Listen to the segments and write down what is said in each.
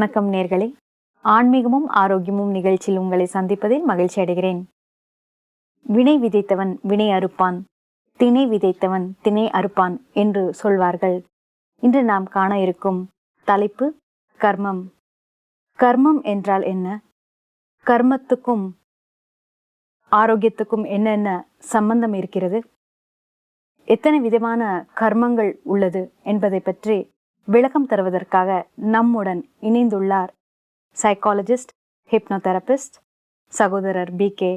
வணக்கம் நேர்களே. ஆன்மீகமும் ஆரோக்கியமும் நிகழ்ச்சியில் உங்களை சந்திப்பதில் மகிழ்ச்சி அடைகிறேன். வினை விதைத்தவன் வினை அறுப்பான் திணை விதைத்தவன் திணை அறுப்பான் என்று சொல்வார்கள். இன்று நாம் காண இருக்கும் தலைப்பு கர்மம். கர்மம் என்றால் என்ன? கர்மத்துக்கும் ஆரோக்கியத்துக்கும் என்னென்ன சம்பந்தம் இருக்கிறது? எத்தனை விதமான கர்மங்கள் உள்ளது என்பதை பற்றி விளக்கம் தருவதற்காக நம்முடன் இணைந்துள்ளார் சைக்காலஜிஸ்ட் ஹிப்னோதெரபிஸ்ட் சகோதரர் பி கே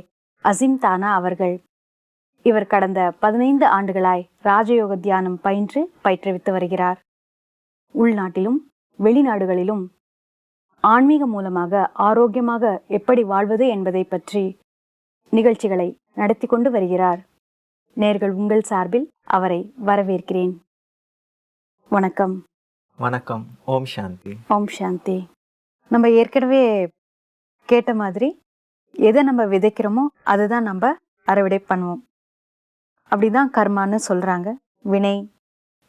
அசிம் தானா அவர்கள். இவர் கடந்த பதினைந்து ஆண்டுகளாய் ராஜயோக தியானம் பயின்று பயிற்றுவித்து வருகிறார். உள்நாட்டிலும் வெளிநாடுகளிலும் ஆன்மீகம் மூலமாக ஆரோக்கியமாக எப்படி வாழ்வது என்பதை பற்றி நிகழ்ச்சிகளை நடத்தி கொண்டு வருகிறார். நேர்கள் உங்கள் சார்பில் அவரை வரவேற்கிறேன். வணக்கம். வணக்கம். ஓம் சாந்தி. ஓம் சாந்தி. நம்ம ஏற்கனவே கேட்ட மாதிரி எதை நம்ம விதைக்கிறோமோ அதுதான் நம்ம அறுவடை பண்ணுவோம். அப்படிதான் கர்மான்னு சொல்றாங்க. வினை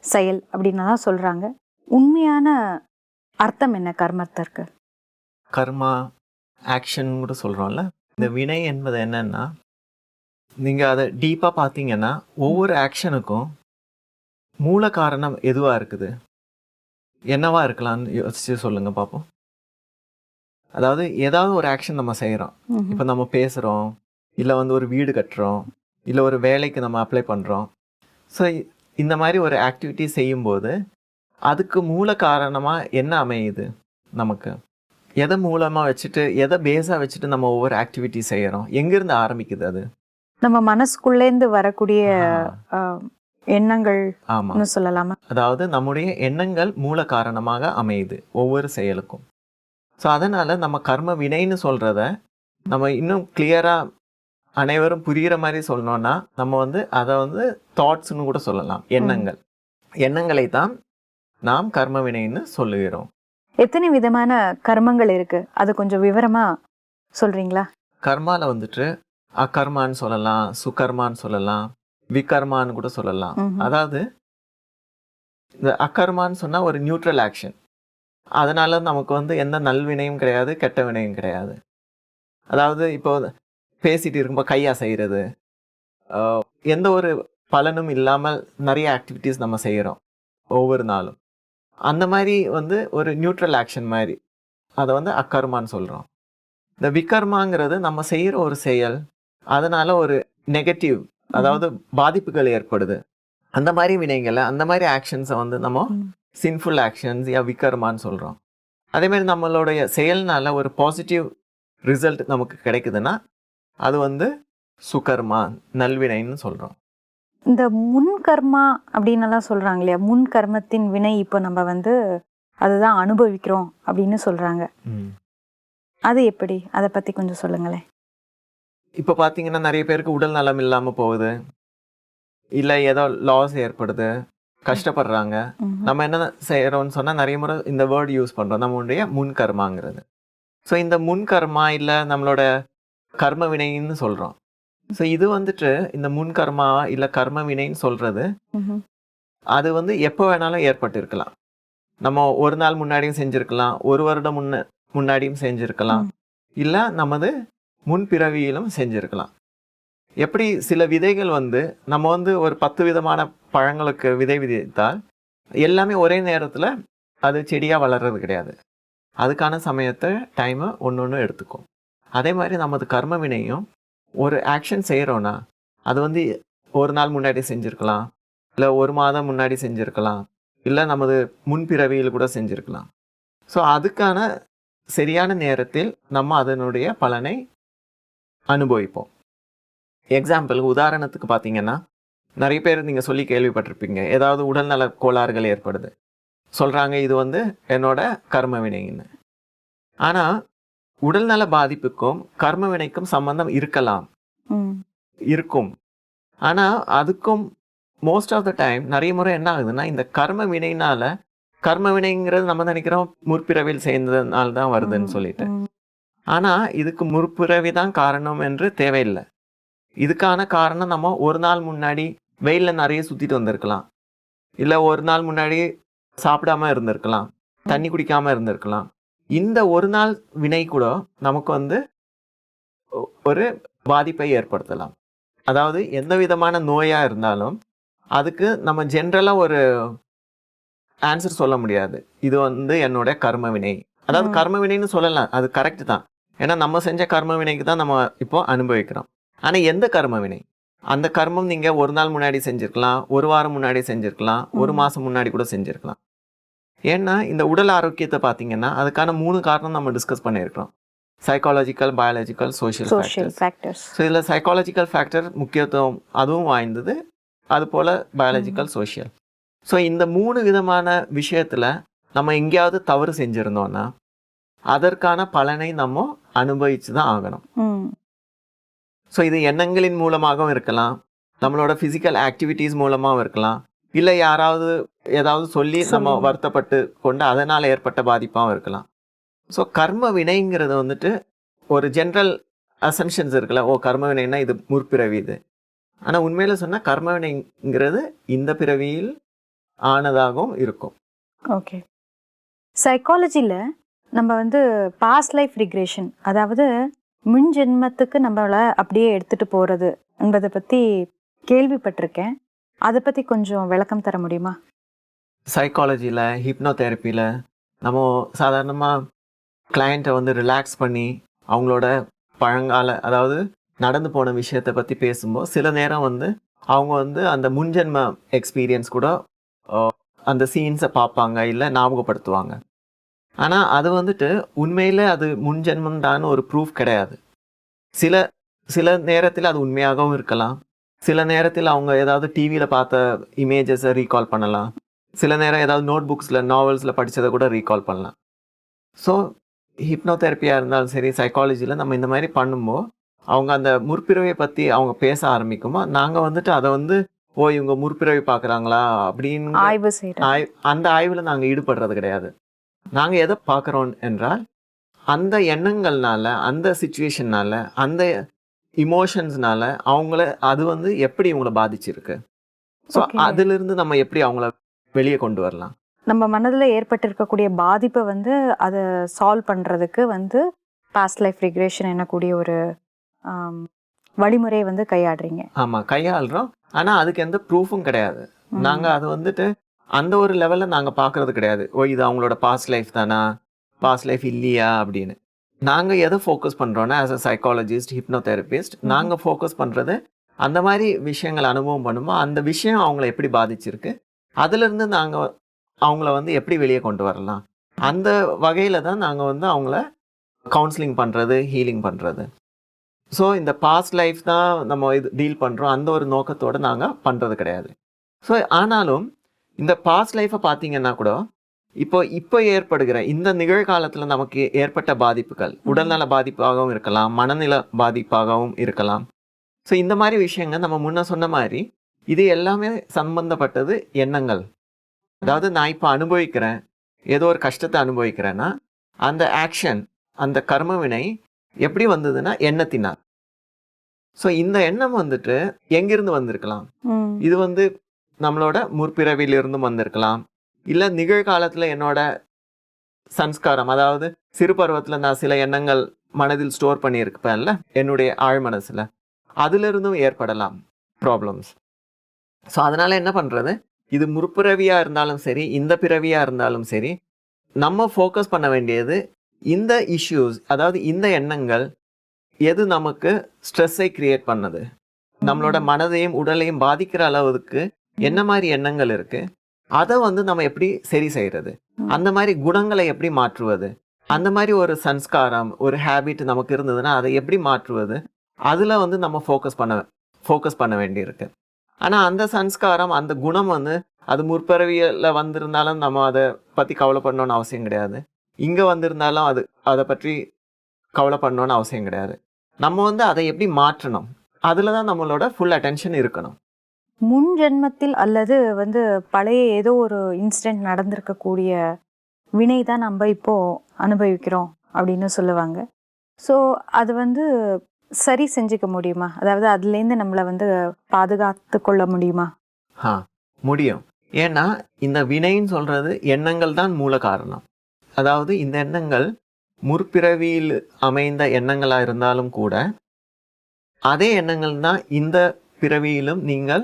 செயல் அப்படின்னு தான் சொல்றாங்க. உண்மையான அர்த்தம் என்ன கர்மத்திற்கு? கர்மா ஆக்ஷன் கூட சொல்கிறோம்ல இந்த வினை என்பது என்னன்னா நீங்கள் அதை டீப்பாக பார்த்தீங்கன்னா ஒவ்வொரு ஆக்ஷனுக்கும் மூல காரணம் எதுவாக இருக்குது? என்னவா இருக்கலாம்னு யோசிச்சு சொல்லுங்க பார்ப்போம் அதாவது ஏதாவது ஒரு ஆக்ஷன் நம்ம செய்கிறோம். இப்போ நம்ம பேசுகிறோம் இல்லை வந்து ஒரு வீடு கட்டுறோம். இல்லை ஒரு வேலைக்கு நம்ம அப்ளை பண்ணுறோம் ஸோ இந்த மாதிரி ஒரு ஆக்டிவிட்டி செய்யும்போது அதுக்கு மூல காரணமாக என்ன அமையுது நமக்கு? எதை மூலமாக வச்சுட்டு எதை பேஸாக வச்சுட்டு நம்ம ஒவ்வொரு ஆக்டிவிட்டி செய்கிறோம் எங்கேருந்து ஆரம்பிக்குது அது? நம்ம மனசுக்குள்ளேந்து வரக்கூடிய ஆஹ், எண்ணங்கள்னு ஆமாம் சொல்லலாமா? அதாவது நம்முடைய எண்ணங்கள் மூல காரணமாக அமையுது ஒவ்வொரு செயலுக்கும். ஸோ அதனால் நம்ம கர்ம வினைன்னு சொல்கிறத நம்ம இன்னும் கிளியராக அனைவரும் புரிகிற மாதிரி சொல்லணும்னா நம்ம வந்து அதை வந்து தாட்ஸ்னு கூட சொல்லலாம். எண்ணங்கள். எண்ணங்களை தான் நாம் கர்ம வினைன்னு சொல்லுகிறோம். எத்தனை விதமான கர்மங்கள் இருக்கு? அது கொஞ்சம் விவரமா சொல்றீங்களா? கர்மால வந்துட்டு அகர்மான்னு சொல்லலாம் சுகர்மான்னு சொல்லலாம் விகர்மான்னு கூட சொல்லலாம். அதாவது இந்த அகர்மான்னு சொன்னா ஒரு நியூட்ரல் ஆக்ஷன் அதனால நமக்கு வந்து எந்த நல்வினையும் கிடையாது கெட்ட வினையும் கிடையாது. அதாவது இப்போ பேசிட்டு இருக்கும்போது கையா செய்கிறது எந்த ஒரு பலனும் இல்லாமல் நிறைய ஆக்டிவிட்டீஸ் நம்ம செய்கிறோம் ஒவ்வொரு நாளும். அந்த மாதிரி வந்து ஒரு நியூட்ரல் ஆக்ஷன் மாதிரி அதை வந்து அக்கர்மான்னு சொல்கிறோம் இந்த விகர்மாங்கிறது நம்ம செய்கிற ஒரு செயல் அதனால ஒரு நெகட்டிவ் அதாவது பாதிப்புகள் ஏற்படுது. அந்த மாதிரி வினைகளை அந்த மாதிரி ஆக்ஷன்ஸை வந்து நம்ம. சின்ஃபுல் ஆக்ஷன்ஸ் யா விகர்மான்னு சொல்கிறோம் அதே மாதிரி நம்மளுடைய செயல்னால ஒரு பாசிட்டிவ் ரிசல்ட் நமக்கு கிடைக்குதுன்னா அது வந்து சுகர்மா நல்வினைன்னு சொல்கிறோம் இந்த முன் கர்மா அப்படின்னு எல்லாம் சொல்றாங்க இல்லையா? முன் கர்மத்தின் வினை இப்போ நம்ம வந்து அதுதான் அனுபவிக்கிறோம் அப்படின்னு சொல்றாங்க. அது எப்படி? அதை பத்தி கொஞ்சம் சொல்லுங்களேன். இப்போ பார்த்தீங்கன்னா நிறைய பேருக்கு உடல் நலம் இல்லாமல் போகுது. இல்லை ஏதோ லாஸ் ஏற்படுது. கஷ்டப்படுறாங்க. நம்ம என்ன செய்கிறோம்னு சொன்னால் நிறைய முறை இந்த வேர்ட் யூஸ் பண்ணுறோம் நம்மளுடைய முன் கர்மாங்கிறது. ஸோ இந்த முன் கர்மா இல்லை நம்மளோட கர்ம வினைன்னு சொல்கிறோம் ஸோ இது வந்துட்டு இந்த முன் கர்மா இல்லை கர்ம வினைன்னு சொல்கிறது. அது வந்து எப்போ வேணாலும் ஏற்பட்டு இருக்கலாம் நம்ம ஒரு நாள் முன்னாடியும் செஞ்சுருக்கலாம். ஒரு வருடம் முன்ன முன்னாடியும் செஞ்சுருக்கலாம். இல்லை நமது முன்பிறவியிலும் செஞ்சுருக்கலாம். எப்படி சில விதைகள் வந்து நம்ம வந்து ஒரு பத்து விதமான பழங்களுக்கு விதை விதைத்தால் எல்லாமே ஒரே நேரத்தில் அது செடியாக வளர்றது கிடையாது. அதுக்கான சமயத்தை டைமை ஒன்று ஒன்று எடுத்துக்கும். அதே மாதிரி நமது கர்ம வினையும் ஒரு ஆக்ஷன் செய்கிறோன்னா அது வந்து ஒரு நாள் முன்னாடி செஞ்சுருக்கலாம். இல்லை ஒரு மாதம் முன்னாடி செஞ்சுருக்கலாம். இல்லை நமது முன்பிறவியில் கூட செஞ்சுருக்கலாம். ஸோ அதுக்கான சரியான நேரத்தில் நம்ம அதனுடைய பலனை அனுபவிப்போம். எக்ஸாம்பிள் உதாரணத்துக்கு பார்த்தீங்கன்னா நிறைய பேர் நீங்கள் சொல்லி கேள்விப்பட்டிருப்பீங்க ஏதாவது உடல்நல கோளாறுகள் ஏற்படுது. சொல்கிறாங்க இது வந்து என்னோட கர்ம வினைன்னு. ஆனால் உடல்நல பாதிப்புக்கும் கர்ம வினைக்கும் சம்பந்தம் இருக்கலாம். இருக்கும். ஆனால் அதுக்கும் மோஸ்ட் ஆஃப் த டைம் நிறைய முறை என்ன ஆகுதுன்னா இந்த கர்ம வினைனால கர்ம வினைங்கிறது நம்ம நினைக்கிறோம் முற்பிறவியில் சேர்ந்ததுனால தான் வருதுன்னு சொல்லிட்டு. ஆனால் இதுக்கு முற்பிறவி தான் காரணம் என்று தேவையில்லை. இதுக்கான காரணம் நம்ம ஒரு நாள் முன்னாடி வெயிலில் நிறைய சுற்றிட்டு வந்திருக்கலாம். இல்லை ஒரு நாள் முன்னாடி சாப்பிடாம இருந்திருக்கலாம். தண்ணி குடிக்காம இருந்திருக்கலாம். இந்த ஒரு நாள் வினை கூட நமக்கு வந்து ஒரு பாதிப்பை ஏற்படுத்தலாம். அதாவது எந்த விதமான நோயா இருந்தாலும் அதுக்கு நம்ம ஜென்ரலா ஒரு ஆன்சர் சொல்ல முடியாது. இது வந்து என்னோட கர்ம வினை. அதாவது. கர்ம வினைன்னு சொல்லலாம். அது கரெக்ட் தான். ஏன்னா நம்ம செஞ்ச கர்ம வினைக்கு தான் நம்ம இப்போ அனுபவிக்கிறோம். ஆனா எந்த கர்ம வினை? அந்த கர்மம் நீங்க ஒரு நாள் முன்னாடி செஞ்சிருக்கலாம் ஒரு வாரம் முன்னாடி செஞ்சிருக்கலாம் ஒரு ம். மாசம் முன்னாடி கூட செஞ்சிருக்கலாம். ஏன்னா இந்த உடல் ஆரோக்கியத்தை பார்த்தீங்கன்னா அதுக்கான மூணு காரணம் நம்ம டிஸ்கஸ் பண்ணியிருக்கிறோம். Psychological biological social social factors so இதில் சைக்காலஜிக்கல் ஃபேக்டர் முக்கியத்துவம் அதுவும் வாய்ந்தது. அது போல் பயாலஜிக்கல் சோஷியல் ஸோ இந்த மூணு விதமான விஷயத்தில் நம்ம எங்கேயாவது தவறு செஞ்சுருந்தோம்னா அதற்கான பலனை நம்ம அனுபவிச்சு தான் ஆகணும் ஸோ இது எண்ணங்களின் மூலமாகவும் இருக்கலாம். நம்மளோட ஃபிசிக்கல் ஆக்டிவிட்டீஸ் மூலமாகவும் இருக்கலாம். இல்லை யாராவது ஏதாவது சொல்லி நம்ம. வருத்தப்பட்டு கொண்டு அதனால் ஏற்பட்ட பாதிப்பாகவும் இருக்கலாம். ஸோ கர்ம வினைங்கிறது வந்துட்டு ஒரு ஜென்ரல் அசம்ஷன்ஸ் இருக்குல்ல. ஓ கர்ம வினைன்னா இது முற்பிறவி இது. ஆனால் உண்மையில் சொன்னால் கர்ம வினைங்கிறது இந்த பிறவியில் ஆனதாகவும் இருக்கும். ஓகே. சைக்காலஜியில் நம்ம வந்து பாஸ்ட் லைஃப் ரிக்ரேஷன் அதாவது முன் ஜென்மத்துக்கு நம்மளை அப்படியே எடுத்துட்டு போகிறது என்பதை பற்றி கேள்விப்பட்டிருக்கேன். அதை பற்றி கொஞ்சம் விளக்கம் தர முடியுமா? சைக்காலஜியில் ஹிப்னோதெரப்பியில் நம்ம சாதாரணமாக கிளையண்ட்டை வந்து ரிலாக்ஸ் பண்ணி அவங்களோட பழங்கால அதாவது நடந்து போன விஷயத்தை பற்றி பேசும்போது சில நேரம் வந்து அவங்க வந்து அந்த முன்ஜென்ம எக்ஸ்பீரியன்ஸ் கூட அந்த சீன்ஸை பார்ப்பாங்க இல்லை ஞாபகப்படுத்துவாங்க. ஆனால் அது வந்துட்டு உண்மையில் அது முன்ஜென்மம்தான்னு ஒரு ப்ரூஃப் கிடையாது. சில சில நேரத்தில் அது உண்மையாகவும் இருக்கலாம். சில நேரத்தில் அவங்க ஏதாவது டிவியில் பார்த்த இமேஜஸை ரீகால் பண்ணலாம். சில நேரம் ஏதாவது நோட் புக்ஸில் நாவல்ஸில் படித்ததை கூட ரீகால் பண்ணலாம். ஸோ ஹிப்னோதெரப்பியாக இருந்தாலும் சரி சைக்காலஜியில் நம்ம இந்த மாதிரி பண்ணும்போது அவங்க அந்த முற்பிறவையை பற்றி அவங்க பேச ஆரம்பிக்குமோ நாங்கள் வந்துட்டு அதை வந்து ஓ இவங்க முற்பிறவை பார்க்குறாங்களா? அப்படின்னு ஆய்வு அந்த ஆய்வில் நாங்கள் ஈடுபடுறது கிடையாது. நாங்கள் எதை பார்க்குறோம் என்றால் அந்த எண்ணங்கள்னால அந்த சுச்சுவேஷன்னால அந்த இமோஷன்ஸ்னால அவங்கள அது வந்து எப்படி இவங்கள பாதிச்சிருக்கு? ஸோ. அதிலிருந்து நம்ம எப்படி அவங்கள வெளியே கொண்டு வரலாம்? நம்ம மனதில் ஏற்பட்டிருக்கக்கூடிய பாதிப்பை வந்து அதை சால்வ் பண்ணுறதுக்கு வந்து பாஸ்ட் லைஃப் ரிக்ரேஷன் என்னக்கூடிய ஒரு வழிமுறையை வந்து கையாடுறீங்க ஆமாம் கையாளுறோம். ஆனால் அதுக்கு எந்த ப்ரூஃபும் கிடையாது. நாங்கள் அது வந்துட்டு அந்த ஒரு லெவலில் நாங்கள் பார்க்கறது கிடையாது. ஓ இது அவங்களோட பாஸ்ட் லைஃப் தானா? பாஸ்ட் லைஃப் இல்லையா? அப்படின்னு. நாங்கள் எதை ஃபோக்கஸ் பண்ணுறோன்னா ஆஸ் அ சைக்காலஜிஸ்ட் ஹிப்னோதெரபிஸ்ட் ம்ஹும். நாங்கள் ஃபோக்கஸ் பண்ணுறது அந்த மாதிரி விஷயங்கள் அனுபவம் பண்ணும்போது அந்த விஷயம் அவங்கள எப்படி பாதிச்சிருக்கு? அதுலேருந்து நாங்கள் அவங்கள வந்து எப்படி வெளியே கொண்டு வரலாம்? அந்த வகையில் தான் நாங்கள் வந்து அவங்கள கவுன்சிலிங் பண்ணுறது ஹீலிங் பண்ணுறது ஸோ இந்த பாஸ்ட் லைஃப் தான் நம்ம இது டீல் பண்ணுறோம் அந்த ஒரு நோக்கத்தோடு நாங்கள் பண்ணுறது கிடையாது. ஸோ ஆனாலும் இந்த பாஸ்ட் லைஃப்பை பார்த்தீங்கன்னா கூட இப்போ இப்போ ஏற்படுகிற இந்த நிகழ்காலத்தில் நமக்கு ஏற்பட்ட பாதிப்புகள் உடல்நல பாதிப்பாகவும் இருக்கலாம் மனநில பாதிப்பாகவும் இருக்கலாம். ஸோ இந்த மாதிரி விஷயங்கள் நம்ம முன்ன சொன்ன மாதிரி இது எல்லாமே சம்பந்தப்பட்டது எண்ணங்கள். அதாவது நான் இப்போ அனுபவிக்கிறேன் ஏதோ ஒரு கஷ்டத்தை அனுபவிக்கிறேன்னா அந்த ஆக்ஷன் அந்த கர்ம வினை எப்படி வந்ததுன்னா எண்ணத்தினால். ஸோ இந்த எண்ணம் வந்துட்டு எங்கிருந்து வந்திருக்கலாம். இது வந்து நம்மளோட முற்பிறவிலிருந்தும் வந்திருக்கலாம். இல்லை நிகழ்காலத்தில் என்னோட சன்ஸ்காரம் அதாவது சிறு பருவத்தில் நான் சில எண்ணங்கள் மனதில் ஸ்டோர் பண்ணியிருப்பேன்ல என்னுடைய ஆழ் மனசில். அதிலிருந்தும் ஏற்படலாம் ப்ராப்ளம்ஸ் ஸோ அதனால் என்ன பண்ணுறது இது முற்பிறவியாக இருந்தாலும் சரி இந்த பிறவியாக இருந்தாலும் சரி நம்ம ஃபோக்கஸ் பண்ண வேண்டியது இந்த இஷ்யூஸ் அதாவது இந்த எண்ணங்கள் எது நமக்கு ஸ்ட்ரெஸ்ஸை கிரியேட் பண்ணுது. நம்மளோட மனதையும் உடலையும் பாதிக்கிற அளவுக்கு என்ன மாதிரி எண்ணங்கள் இருக்கு? அதை வந்து நம்ம எப்படி சரி செய்யறது. அந்த மாதிரி குணங்களை எப்படி மாற்றுவது? அந்த மாதிரி ஒரு சன்ஸ்காரம் ஒரு ஹேபிட் நமக்கு இருந்ததுன்னா அதை எப்படி மாற்றுவது? அதில் வந்து நம்ம ஃபோக்கஸ் பண்ண ஃபோக்கஸ் பண்ண வேண்டியிருக்கு. ஆனால் அந்த சன்ஸ்காரம் அந்த குணம் வந்து அது முற்பிறவியில் வந்திருந்தாலும் நம்ம அதை பற்றி கவலைப்படணும்னு அவசியம் கிடையாது. இங்கே வந்திருந்தாலும் அது அதை பற்றி கவலைப்படணும்னு அவசியம் கிடையாது. நம்ம வந்து அதை எப்படி மாற்றணும்? அதில் தான் நம்மளோட ஃபுல் அட்டென்ஷன் இருக்கணும். முன் ஜென்மத்தில் அல்லது வந்து பழைய ஏதோ ஒரு இன்சிடென்ட் நடந்திருக்கக்கூடிய வினை தான் நம்ம இப்போ அனுபவிக்கிறோம் அப்படின்னு சொல்லுவாங்க. ஸோ அது வந்து சரி செஞ்சுக்க முடியுமா? அதாவது அதுலேருந்து நம்மளை வந்து பாதுகாத்து கொள்ள முடியுமா? ஆ முடியும். ஏன்னா இந்த வினைன்னு சொல்கிறது எண்ணங்கள் தான் மூல காரணம். அதாவது இந்த எண்ணங்கள் முற்பிறவியில் அமைந்த எண்ணங்களாக இருந்தாலும் கூட அதே எண்ணங்கள் தான் இந்த பிறவியிலும் நீங்கள்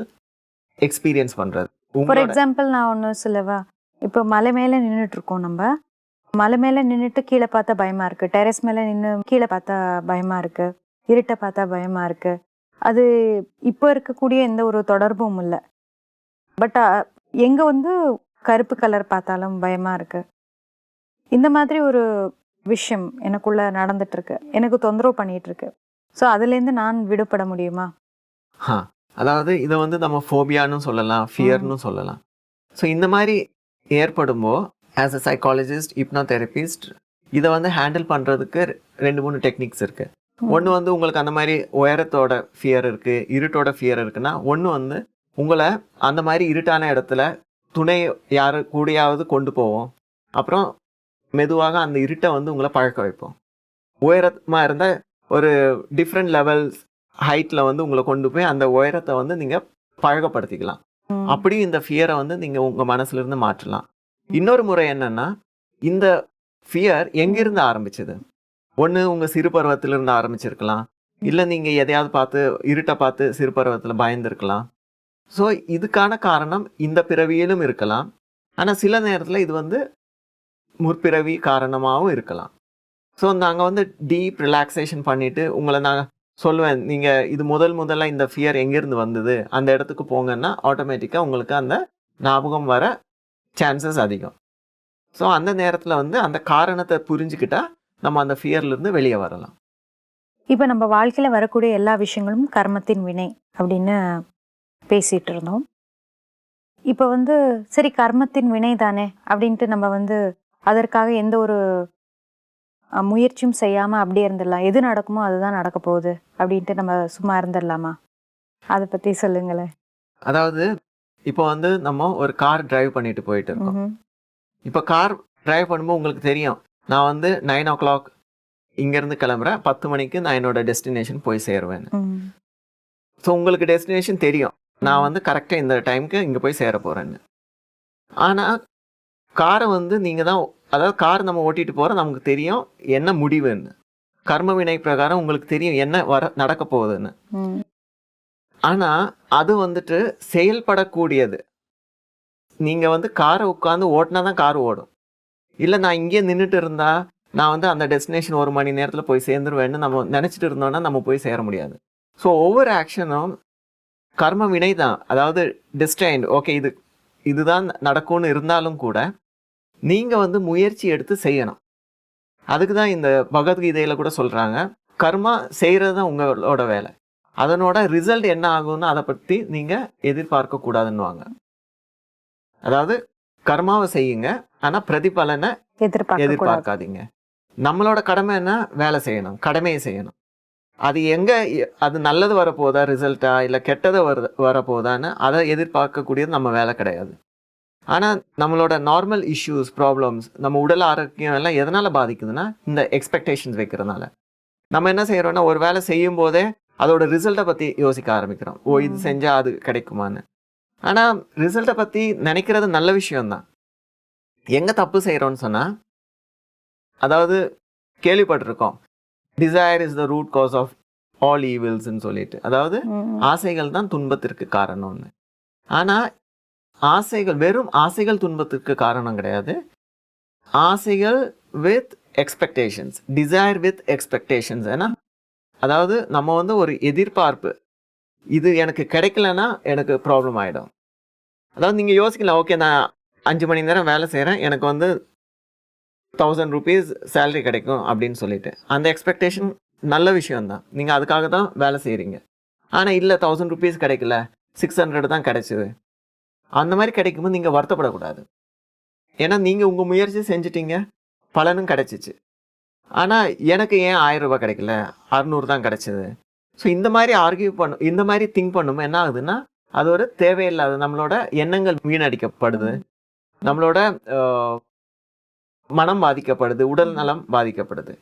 எக்ஸ்பீரியன்ஸ் பண்றது. ஃபார் எக்ஸாம்பிள் நான் ஒன்று சொல்லவா? இப்போ மலை மேலே நின்றுட்டு இருக்கோம் நம்ம. மலை மேலே நின்றுட்டு கீழே பார்த்தா பயமா இருக்கு. டெரஸ் மேலே நின்று கீழே பார்த்தா பயமா இருக்கு. இருட்டை பார்த்தா பயமா இருக்கு. அது இப்போ இருக்கக்கூடிய எந்த ஒரு தொடர்பும் இல்லை. பட் எங்க வந்து கருப்பு கலர் பார்த்தாலும் பயமா இருக்கு. இந்த மாதிரி ஒரு விஷயம் எனக்குள்ள நடந்துட்டு இருக்கு எனக்கு தொந்தரவு பண்ணிட்டு இருக்கு ஸோ அதுலேருந்து நான் விடுபட முடியுமா? அதாவது இதை வந்து நம்ம ஃபோபியான்னு சொல்லலாம் ஃபியர்னு சொல்லலாம். ஸோ இந்த மாதிரி ஏற்படும்போ ஆஸ் அ சைக்காலஜிஸ்ட் தெரபிஸ்ட் இதை வந்து ஹேண்டில் பண்ணுறதுக்கு ரெண்டு மூணு டெக்னிக்ஸ் இருக்கு. ஒன்று வந்து உங்களுக்கு அந்த மாதிரி உயரத்தோட ஃபியர் இருக்கு இருட்டோட ஃபியர் இருக்குன்னா ஒன்று வந்து உங்களை அந்த மாதிரி இருட்டான இடத்துல துணை யாரு கூடயாவது கொண்டு போவோம். அப்புறம் மெதுவாக அந்த இருட்டை வந்து உங்களை பழக்க வைப்போம். உயரமாக இருந்தால் ஒரு டிஃப்ரெண்ட் லெவல்ஸ் ஹைட்டில் வந்து உங்களை கொண்டு போய் அந்த உயரத்தை வந்து நீங்கள் பழகப்படுத்திக்கலாம். அப்படியும் இந்த ஃபியரை வந்து நீங்கள் உங்கள் மனசுல இருந்து மாற்றலாம். இன்னொரு முறை என்னன்னா இந்த ஃபியர் எங்கிருந்து ஆரம்பிச்சது? ஒன்று உங்கள் சிறு பருவத்திலிருந்து ஆரம்பிச்சிருக்கலாம். இல்லை நீங்கள் எதையாவது பார்த்து இருட்டை பார்த்து சிறு பருவத்தில் பயந்துருக்கலாம். ஸோ இதுக்கான காரணம் இந்த பிறவியிலும் இருக்கலாம். ஆனால் சில நேரத்தில் இது வந்து முற்பிறவி காரணமாகவும் இருக்கலாம். ஸோ நாங்கள் வந்து டீப் ரிலாக்ஸேஷன் பண்ணிட்டு உங்களை நான் சொல்லுவேன். நீங்கள் இது முதல் முதல்ல இந்த ஃபியர் எங்கேருந்து வந்தது? அந்த இடத்துக்கு போங்கன்னா ஆட்டோமேட்டிக்காக உங்களுக்கு அந்த ஞாபகம் வர சான்சஸ் அதிகம். ஸோ அந்த நேரத்தில் வந்து அந்த காரணத்தை புரிஞ்சுக்கிட்டா நம்ம அந்த ஃபியர்லேருந்து வெளியே வரலாம். இப்போ நம்ம வாழ்க்கையில் வரக்கூடிய எல்லா விஷயங்களும் கர்மத்தின் வினை அப்படின்னு பேசிகிட்டு இருந்தோம். இப்போ வந்து சரி கர்மத்தின் வினை தானே அப்படின்ட்டு நம்ம வந்து அதற்காக எந்த ஒரு முயற்சியும் செய்யாம அப்படியே இருந்துடலாம். எது நடக்குமோ அதுதான் நடக்க போகுது அப்படின்ட்டு நம்ம சும்மா இருந்துடலாமா? அதை பத்தி சொல்லுங்களேன். அதாவது இப்போ வந்து நம்ம ஒரு கார் டிரைவ் பண்ணிட்டு போயிட்டு இருக்கோம். இப்போ கார் டிரைவ் பண்ணும்போது உங்களுக்கு தெரியும். நான் வந்து நைன் ஓ கிளாக் இங்கேருந்து கிளம்புறேன். பத்து மணிக்கு நான் என்னோட டெஸ்டினேஷன் போய் சேருவேன் ம். ஸோ உங்களுக்கு டெஸ்டினேஷன் தெரியும். நான் வந்து கரெக்டாக இந்த டைம்க்கு இங்கே போய் சேர போகிறேன்னு ஆனால் காரை வந்து நீங்கள் தான் அதாவது கார் நம்ம ஓட்டிட்டு போகிறோம் நமக்கு தெரியும் என்ன முடிவுன்னு. கர்ம வினை பிரகாரம் உங்களுக்கு தெரியும் என்ன வர நடக்க போகுதுன்னு. ஆனால் அது வந்துட்டு செயல்படக்கூடியது. நீங்கள் வந்து காரை உட்காந்து ஓட்டினா தான் கார் ஓடும். இல்லை நான் இங்கேயே நின்றுட்டு இருந்தா நான் வந்து அந்த டெஸ்டினேஷன் ஒரு மணி நேரத்தில் போய் சேர்ந்துருவேன்னு நம்ம நினச்சிட்டு இருந்தோம்னா நம்ம போய் சேர முடியாது. ஸோ ஒவ்வொரு ஆக்ஷனும் கர்ம வினை தான் அதாவது டிஸ்டைன்ட் ஓகே இது இதுதான் நடக்கும்னு இருந்தாலும் கூட நீங்கள் வந்து முயற்சி எடுத்து செய்யணும். அதுக்கு தான் இந்த பகவத்கீதையில் கூட சொல்கிறாங்க கர்மா செய்கிறது தான் உங்களோட வேலை. அதனோட ரிசல்ட் என்ன ஆகும்னு அதை பற்றி நீங்கள் எதிர்பார்க்க கூடாதுன்னுவாங்க. அதாவது கர்மாவை செய்யுங்க ஆனால் பிரதிபலனை எதிர்பார்க்காதீங்க. நம்மளோட கடமை என்ன? வேலை செய்யணும் கடமையை செய்யணும். அது எங்க அது நல்லது வரப்போதா ரிசல்ட்டா இல்லை கெட்டது வர வரப்போதான்னு அதை எதிர்பார்க்கக்கூடியது நம்ம வேலை கிடையாது. ஆனால் நம்மளோட நார்மல் இஷ்யூஸ் ப்ராப்ளம்ஸ் நம்ம உடல் ஆரோக்கியம் எல்லாம் எதனால பாதிக்குதுன்னா இந்த எக்ஸ்பெக்டேஷன்ஸ் வைக்கிறதுனால. நம்ம என்ன செய்யறோம்னா ஒரு வேலை செய்யும் போதே அதோட ரிசல்ட்டை பற்றி யோசிக்க ஆரம்பிக்கிறோம். ஓ இது ம். செஞ்சா அது கிடைக்குமான்னு. ஆனால் ரிசல்ட்டை பற்றி நினைக்கிறது நல்ல விஷயம்தான். எங்கே தப்பு செய்கிறோன்னு சொன்னால் அதாவது கேள்விப்பட்டிருக்கோம். Desire is the root cause of all ஈவில்ஸ்ன்னு சொல்லிட்டு. அதாவது. ஆசைகள் தான் துன்பத்திற்கு காரணம்னு. ஆனால் ஆசைகள் வெறும் ஆசைகள் துன்பத்துக்கு காரணம் கிடையாது. ஆசைகள் with expectations desire with expectations ஏன்னா அதாவது நம்ம வந்து ஒரு எதிர்பார்ப்பு. இது எனக்கு கிடைக்கலன்னா எனக்கு ப்ராப்ளம் ஆகிடும் அதாவது நீங்கள் யோசிக்கலாம் ஓகே நான் அஞ்சு மணி நேரம் வேலை செய்கிறேன் எனக்கு வந்து தௌசண்ட் ருபீஸ் சேலரி கிடைக்கும் அப்படின்னு சொல்லிட்டு. அந்த எக்ஸ்பெக்டேஷன் நல்ல விஷயம்தான். நீங்கள் அதுக்காக தான் வேலை செய்கிறீங்க ஆனால் இல்லை தௌசண்ட் ருபீஸ் கிடைக்கல சிக்ஸ் ஹண்ட்ரட் தான் கிடைச்சிது. அந்த மாதிரி கிடைக்கும்போது நீங்கள் வருத்தப்படக்கூடாது. ஏன்னா நீங்கள் உங்கள் முயற்சி செஞ்சிட்டீங்க பலனும் கிடைச்சிச்சு. ஆனால் எனக்கு ஏன் ஆயிரம் ரூபாய் கிடைக்கல? அறுநூறு தான் கிடைச்சது. ஸோ இந்த மாதிரி ஆர்கியூ பண்ணும் இந்த மாதிரி திங்க் பண்ணும் என்ன ஆகுதுன்னா அது ஒரு தேவையில்லாத நம்மளோட எண்ணங்கள் வீணடிக்கப்படுது. நம்மளோட மனம் பாதிக்கப்படுது உடல் நலம் பாதிக்கப்படுது.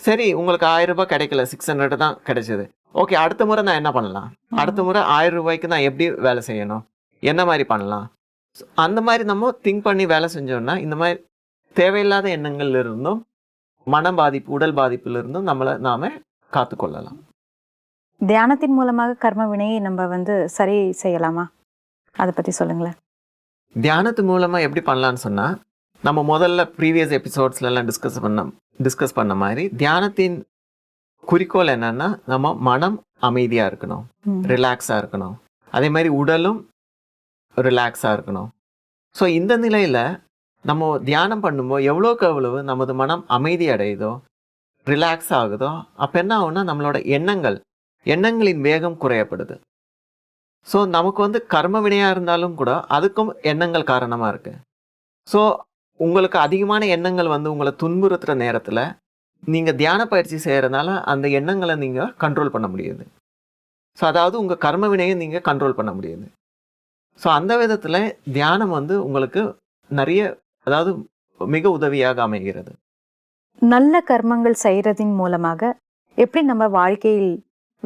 சரி உங்களுக்கு ஆயிரம் ரூபாய் கிடைக்கல சிக்ஸ் ஹண்ட்ரட் தான் கிடைச்சது. ஓகே அடுத்த முறை நான் என்ன பண்ணலாம்? அடுத்த முறை ஆயிரம் ரூபாய்க்கு நான் எப்படி வேலை செய்யணும்? என்ன மாதிரி பண்ணலாம்? அந்த மாதிரி நம்ம திங்க் பண்ணி வேலை செஞ்சோம்னா இந்த மாதிரி தேவையில்லாத எண்ணங்கள்ல இருந்தும் மன பாதிப்பு உடல் பாதிப்புல இருந்தும் நம்மளை நாம காத்துக்கொள்ளலாம். தியானத்தின் மூலமாக கர்ம வினையை நம்ம வந்து சரி செய்யலாமா? அதை பத்தி சொல்லுங்களேன். தியானத்து மூலமா எப்படி பண்ணலாம்னு சொன்னா நம்ம முதல்ல ப்ரீவியஸ் எபிசோட்ஸ்ல எல்லாம் டிஸ்கஸ் பண்ண டிஸ்கஸ் பண்ண மாதிரி தியானத்தின் குறிக்கோள் என்னன்னா நம்ம மனம் அமைதியா இருக்கணும். ம். ரிலாக்ஸா இருக்கணும். அதே மாதிரி உடலும் ரிலாக்ஸாக இருக்கணும். ஸோ இந்த நிலையில் நம்ம தியானம் பண்ணும்போது எவ்வளோக்கு எவ்வளவு நமது மனம் அமைதி அடையுதோ ரிலாக்ஸ் ஆகுதோ அப்போ என்ன ஆகுனா நம்மளோட எண்ணங்கள் எண்ணங்களின் வேகம் குறையப்படுது. ஸோ நமக்கு வந்து கர்ம வினையாக இருந்தாலும் கூட அதுக்கும் எண்ணங்கள் காரணமாக இருக்குது ஸோ உங்களுக்கு அதிகமான எண்ணங்கள் வந்து உங்களை துன்புறுத்துகிற நேரத்தில் நீங்கள் தியான பயிற்சி செய்கிறதுனால அந்த எண்ணங்களை நீங்கள் கண்ட்ரோல் பண்ண முடியுது. ஸோ அதாவது உங்கள் கர்ம வினையை நீங்கள் கண்ட்ரோல் பண்ண முடியுது. ஸோ அந்த விதத்துல தியானம் வந்து உங்களுக்கு நிறைய அதாவது மிக உதவியாக அமைகிறது. நல்ல கர்மங்கள் செய்யறதின் மூலமாக எப்படி நம்ம வாழ்க்கையில்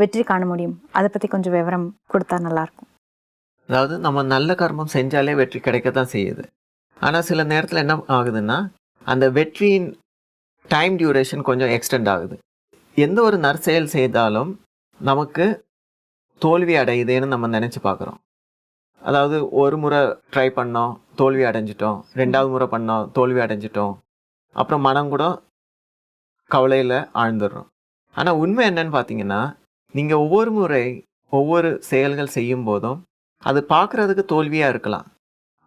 வெற்றி காண முடியும்? அதை பத்தி கொஞ்சம் விவரம் கொடுத்தா நல்லா இருக்கும் அதாவது நம்ம நல்ல கர்மம் செஞ்சாலே வெற்றி கிடைக்கத்தான் செய்யுது. ஆனால் சில நேரத்தில் என்ன ஆகுதுன்னா அந்த வெற்றியின் டைம் டியூரேஷன் கொஞ்சம் எக்ஸ்டெண்ட் ஆகுது. எந்த ஒரு நற்செயல் செய்தாலும் நமக்கு தோல்வி அடையுதுன்னு நம்ம நினச்சி பார்க்குறோம். அதாவது ஒரு முறை ட்ரை பண்ணோம் தோல்வி அடைஞ்சிட்டோம். ரெண்டாவது முறை பண்ணோம் தோல்வி அடைஞ்சிட்டோம். அப்புறம் மனம் கூட கவலையில் ஆழ்ந்துடுறோம். ஆனால் உண்மை என்னன்னு பார்த்தீங்கன்னா நீங்கள் ஒவ்வொரு முறை ஒவ்வொரு செயல்கள் செய்யும் போதும் அது பார்க்குறதுக்கு தோல்வியாக இருக்கலாம்.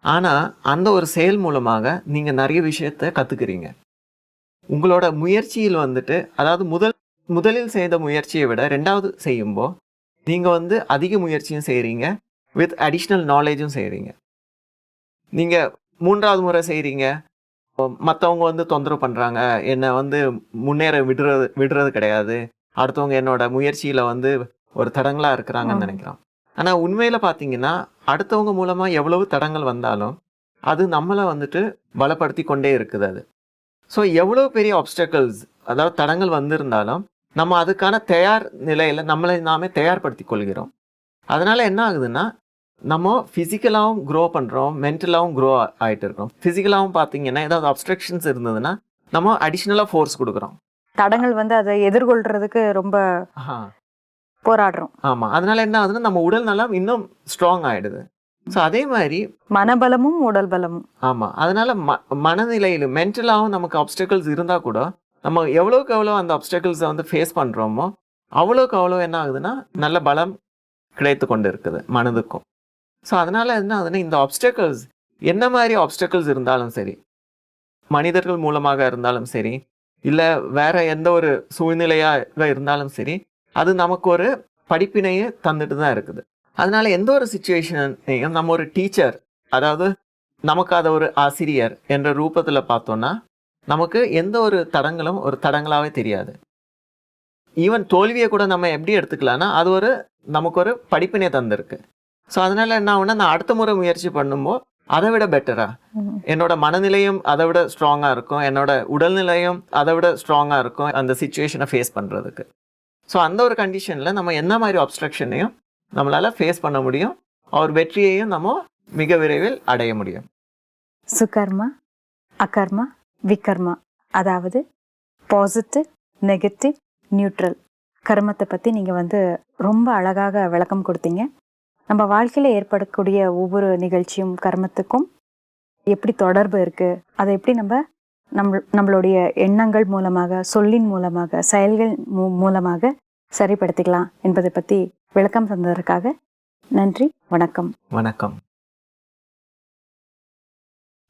ஆனால் அந்த ஒரு செயல் மூலமாக நீங்கள் நிறைய விஷயத்த கற்றுக்குறீங்க உங்களோட முயற்சியில் வந்துட்டு அதாவது முதல் முதலில் செய்த முயற்சியை விட ரெண்டாவது செய்யும்போது நீங்கள் வந்து அதிக முயற்சியும் செய்கிறீங்க வித் அடிஷ்னல் நாலேஜும் செய்கிறீங்க நீங்கள் மூன்றாவது முறை செய்கிறீங்க மற்றவங்க வந்து தொந்தரவு பண்ணுறாங்க என்னை வந்து முன்னேற விடுறது விடுறது கிடையாது. அடுத்தவங்க என்னோட முயற்சியில் வந்து ஒரு தடங்களாக இருக்கிறாங்கன்னு. நினைக்கிறோம். ஆனால் உண்மையில் பார்த்தீங்கன்னா அடுத்தவங்க மூலமாக எவ்வளவு தடங்கள் வந்தாலும் அது நம்மளை வந்துட்டு பலப்படுத்தி கொண்டே இருக்குது அது. ஸோ எவ்வளோ பெரிய ஆப்ஸ்டக்கிள்ஸ் அதாவது தடங்கள் வந்திருந்தாலும் நம்ம அதுக்கான தயார் நிலையில் நம்மளை நாமே தயார்படுத்தி கொள்கிறோம். அதனால என்ன ஆகுதுன்னா நம்ம ஃபிசிக்கலாகவும் க்ரோ பண்ணுறோம் மென்டலாகவும் க்ரோ ஆகிட்டு இருக்கோம். ஃபிசிக்கலாகவும் பார்த்தீங்கன்னா ஏதாவது அப்ஸ்ட்ரக்ஷன்ஸ் இருந்ததுன்னா நம்ம அடிஷ்னலாக ஃபோர்ஸ் கொடுக்குறோம். தடங்கள் வந்து அதை எதிர்கொள்றதுக்கு ரொம்ப போராடுறோம். ஆமாம் அதனால என்ன ஆகுதுன்னா நம்ம உடல் நலம் இன்னும் ஸ்ட்ராங் ஆயிடுது. ஸோ அதே மாதிரி மனபலமும் உடல் பலமும். ஆமாம் அதனால ம மனநிலையில் மென்டலாகவும் நமக்கு அப்டக்கிள்ஸ் இருந்தால் கூட நம்ம எவ்வளோக்கு எவ்வளோ அந்த அப்டக்கிள்ஸை வந்து ஃபேஸ் பண்ணுறோமோ அவ்வளோக்கு அவ்வளோ என்ன ஆகுதுன்னா நல்ல பலம் கிடைத்து கொண்டு இருக்குது மனதுக்கும். ஸோ அதனால் என்ன ஆகுதுன்னா இந்த ஆப்ஸ்டக்கிள்ஸ் என்ன மாதிரி ஆப்ஸ்டக்கிள்ஸ் இருந்தாலும் சரி மனிதர்கள் மூலமாக இருந்தாலும் சரி இல்லை வேற எந்த ஒரு சூழ்நிலையாக இருந்தாலும் சரி அது நமக்கு ஒரு படிப்பினையை தந்துட்டு தான் இருக்குது. அதனால எந்த ஒரு சுச்சுவேஷனையும் நம்ம ஒரு டீச்சர் அதாவது நமக்கு அதை ஒரு ஆசிரியர் என்ற ரூபத்தில் பார்த்தோன்னா நமக்கு எந்த ஒரு தடங்களும் ஒரு தடங்களாகவே தெரியாது. ஈவன் தோல்வியை கூட நம்ம எப்படி எடுத்துக்கலாம்னா அது ஒரு நமக்கு ஒரு படிப்பினை தந்திருக்கு. ஸோ அதனால என்ன ஆகும்னா நான் அடுத்த முறை முயற்சி பண்ணும்போது அதை விட பெட்டரா. என்னோட மனநிலையும் அதை விட ஸ்ட்ராங்காக இருக்கும். என்னோட உடல்நிலையும் அதை விட ஸ்ட்ராங்காக இருக்கும் அந்த சுச்சுவேஷனை ஃபேஸ் பண்ணுறதுக்கு ஸோ அந்த ஒரு கண்டிஷனில் நம்ம என்ன மாதிரி அப்ஸ்ட்ரக்ஷனையும் நம்மளால் ஃபேஸ் பண்ண முடியும்? அவர் வெற்றியையும் நம்ம மிக விரைவில் அடைய முடியும். சுகர்மா? அகர்மா? விகர்மா? அதாவது பாசிட்டிவ் நெகட்டிவ் நியூட்ரல் கர்மத்தை பற்றி நீங்கள் வந்து ரொம்ப அழகாக விளக்கம் கொடுத்தீங்க. நம்ம வாழ்க்கையில் ஏற்படக்கூடிய ஒவ்வொரு நிகழ்ச்சியும் கர்மத்துக்கும் எப்படி தொடர்பு இருக்குது அதை எப்படி நம்ம நம்ம நம்மளுடைய எண்ணங்கள் மூலமாக சொல்லின் மூலமாக செயல்கள் மூ- மூலமாக சரிப்படுத்திக்கலாம் என்பதை பற்றி விளக்கம் தந்ததற்காக நன்றி வணக்கம். வணக்கம்.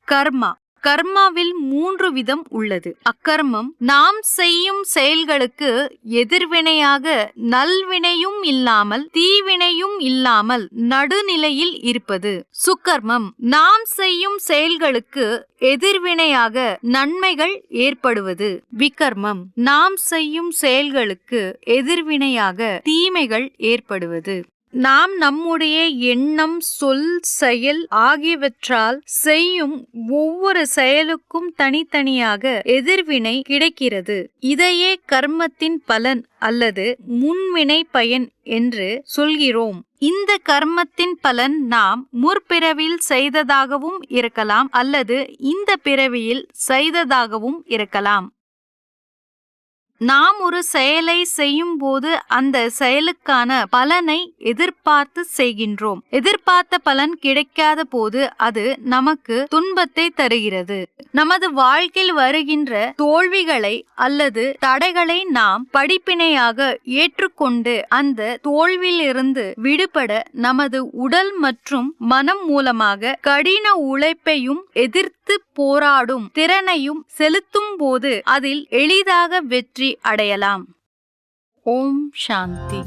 கர்மா. கர்மாவில் மூன்று விதம் உள்ளது. அக்கர்மம் நாம் செய்யும் செயல்களுக்கு எதிர்வினையாக நல்வினையும் இல்லாமல் தீவினையும் இல்லாமல் நடுநிலையில் இருப்பது. சுக்கர்மம் நாம் செய்யும் செயல்களுக்கு எதிர்வினையாக நன்மைகள் ஏற்படுவது. விகர்மம் நாம் செய்யும் செயல்களுக்கு எதிர்வினையாக தீமைகள் ஏற்படுவது. நாம் நம்முடைய எண்ணம் சொல் செயல் ஆகியவற்றால் செய்யும் ஒவ்வொரு செயலுக்கும் தனித்தனியாக எதிர்வினை கிடைக்கிறது. இதையே கர்மத்தின் பலன் அல்லது முன்வினை பயன் என்று சொல்கிறோம். இந்த கர்மத்தின் பலன் நாம் முற்பிறவியில் செய்ததாகவும் இருக்கலாம் அல்லது இந்த பிறவியில் செய்ததாகவும் இருக்கலாம். நாம் ஒரு செயலை செய்யும் போது அந்த செயலுக்கான பலனை எதிர்பார்த்து செய்கின்றோம். எதிர்பார்த்த பலன் கிடைக்காத போது அது நமக்கு துன்பத்தை தருகிறது. நமது வாழ்க்கையில் வருகின்ற தோல்விகளை அல்லது தடைகளை நாம் படிப்பினையாக ஏற்றுக்கொண்டு அந்த தோல்வியிலிருந்து விடுபட நமது உடல் மற்றும் மனம் மூலமாக கடின உழைப்பையும் எதிர்த்து போராடும் திறனையும் செலுத்தும் போது அதில் எளிதாக வெற்றி அடையலாம். ஓம் சாந்தி.